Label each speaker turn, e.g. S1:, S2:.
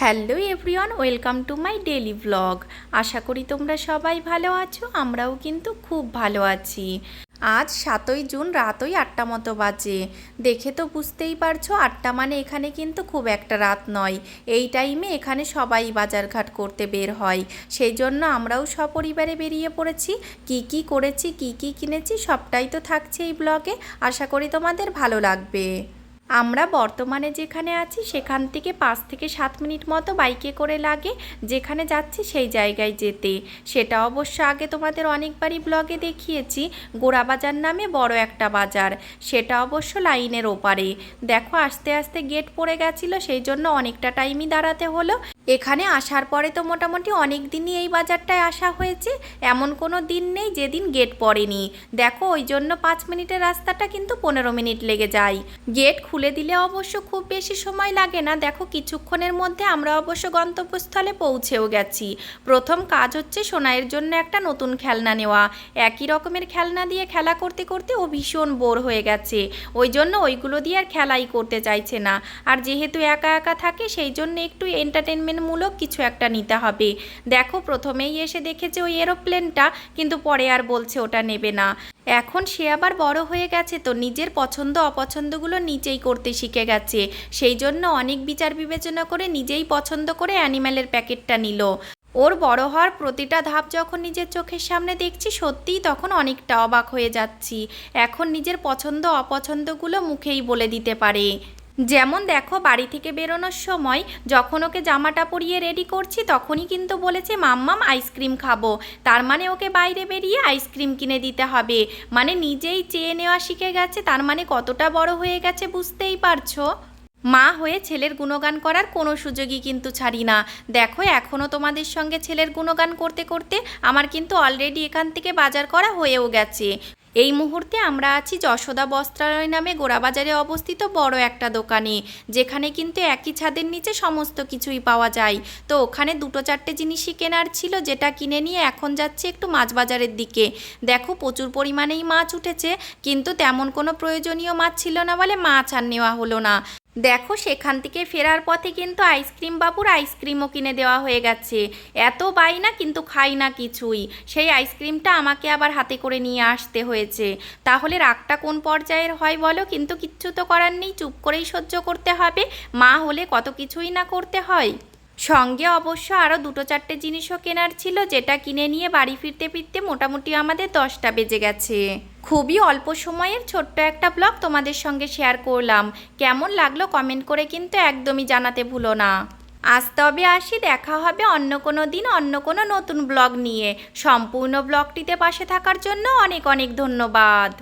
S1: Hello everyone, welcome to my daily blog. আশা করি তোমরা সবাই ভালো আছো, আমরাও কিন্তু খুব ভালো আছি। আজ সাতই জুন রাত ওই আটটা মতো বাজে। দেখে তো বুঝতেই পারছ, আটটা মানে এখানে কিন্তু খুব একটা রাত নয়। এই টাইমে এখানে সবাই বাজারঘাট করতে বের হয়। সেই জন্য আমরাও সপরিবারে বেরিয়ে পড়েছি। কি কি করেছি, কি কি কিনেছি, সবটাই তো থাকছে এই ব্লগে। আশা করি তোমাদের ভালো লাগবে। আমরা বর্তমানে যেখানে আছি, সেখান থেকে পাঁচ থেকে সাত মিনিট মতো বাইকে করে লাগে। যেখানে যাচ্ছি, সেই জায়গায় যেতে। সেটা অবশ্য আগে তোমাদের অনেকবারই ব্লগে দেখিয়েছি। গোড়াবাজার নামে বড় একটা বাজার। সেটা অবশ্য লাইনের ওপারে। দেখো, আস্তে আস্তে গেট পড়ে গেছিল, সেই জন্য অনেকটা টাইমই দাঁড়াতে হলো। এখানে আসার পরে তো মোটামুটি অনেক দিনই এই বাজারটায় আসা হয়েছে। এমন কোনো দিন নেই যেদিন গেট পড়েনি। দেখো, ওই জন্য পাঁচ মিনিটের রাস্তাটা কিন্তু পনেরো মিনিট লেগে যায়। গেট খুলে দিলে অবশ্য খুব বেশি সময় লাগে না। দেখো, কিছুক্ষণের মধ্যে আমরা অবশ্য গন্তব্যস্থলে পৌঁছেও গেছি। প্রথম কাজ হচ্ছে সোনাইয়ের জন্য একটা নতুন খেলনা নেওয়া। একই রকমের খেলনা দিয়ে খেলা করতে করতে ও ভীষণ বোর হয়ে গেছে। ওই জন্য ওইগুলো দিয়ে আর খেলাই করতে চাইছে না। আর যেহেতু একা একা থাকে, সেই জন্য একটু এন্টারটেনমেন্টমূলক কিছু একটা নিতে হবে। দেখো, প্রথমেই এসে দেখেছে ওই এরোপ্লেনটা, কিন্তু পরে আর বলছে ওটা নেবে না। এখন সে আবার বড় হয়ে গেছে তো নিজের পছন্দ অপছন্দগুলো নিজেই করতে শিখে গেছে। সেই জন্য অনেক বিচার বিবেচনা করে নিজেই পছন্দ করে অ্যানিম্যালের প্যাকেটটা নিল। ওর বড় হওয়ার প্রতিটা ধাপ যখন নিজের চোখের সামনে দেখছি, সত্যিই তখন অনেকটা অবাক হয়ে যাচ্ছি। এখন নিজের পছন্দ অপছন্দগুলো মুখেই বলে দিতে পারে। যেমন দেখো, বাড়ি থেকে বেরোনোর সময় যখন ওকে জামাটা পরিয়ে রেডি করছি, তখনই কিন্তু বলেছে, মাম্মাম আইসক্রিম খাব। তার মানে ওকে বাইরে বেরিয়ে আইসক্রিম কিনে দিতে হবে। মানে নিজেই চেয়ে নেওয়া শিখে গেছে, তার মানে কতটা বড় হয়ে গেছে বুঝতেই পারছ? মা হয়ে ছেলের গুণগান করার কোনো সুযোগই কিন্তু ছাড়ি না। দেখো এখনও তোমাদের সঙ্গে ছেলের গুণগান করতে করতে আমার কিন্তু অলরেডি এখান থেকে বাজার করা হয়েও গেছে। এই মুহূর্তে আমরা আছি যশোদা বস্ত্রালয় নামে গোড়াবাজারে অবস্থিত বড় একটা দোকানে, যেখানে কিন্তু একই ছাদের নিচে সমস্ত কিছুই পাওয়া যায়। তো ওখানে দুটো চারটে জিনিসই কেনার ছিল, যেটা কিনে নিয়ে এখন যাচ্ছে একটু মাছ বাজারের দিকে। দেখো, প্রচুর পরিমাণেই মাছ উঠেছে, কিন্তু তেমন কোনো প্রয়োজনীয় মাছ ছিল না বলে মাছ আর নেওয়া হলো না। দেখো, সেখান থেকে ফেরার পথে কিন্তু আইসক্রিম বাবুর আইসক্রিমও কিনে দেওয়া হয়ে গেছে। এত বাই না, কিন্তু খাই না কিছুই। সেই আইসক্রিমটা আমাকে আবার হাতে করে নিয়ে আসতে হয়েছে। তাহলে রাগটা কোন পর্যায়ের হয় বলো? কিন্তু কিচ্ছু তো করার নেই, চুপ করেই সহ্য করতে হবে। মা হলে কত কিছুই না করতে হয়। সঙ্গে অবশ্য আরও দুটো চারটে জিনিসও কেনার ছিল, যেটা কিনে নিয়ে বাড়ি ফিরতে ফিরতে মোটামুটি আমাদের দশটা বেজে গেছে। খুবই অল্প সময়ের ছোট্ট একটা ব্লগ তোমাদের সঙ্গে শেয়ার করলাম। কেমন লাগল কমেন্ট করে কিন্তু একদমই জানাতে ভুলো না। আজ তবে আসি, দেখা হবে অন্য কোনো দিন, অন্য কোনো নতুন ব্লগ নিয়ে। সম্পূর্ণ ব্লগটিতে পাশে থাকার জন্য অনেক অনেক ধন্যবাদ।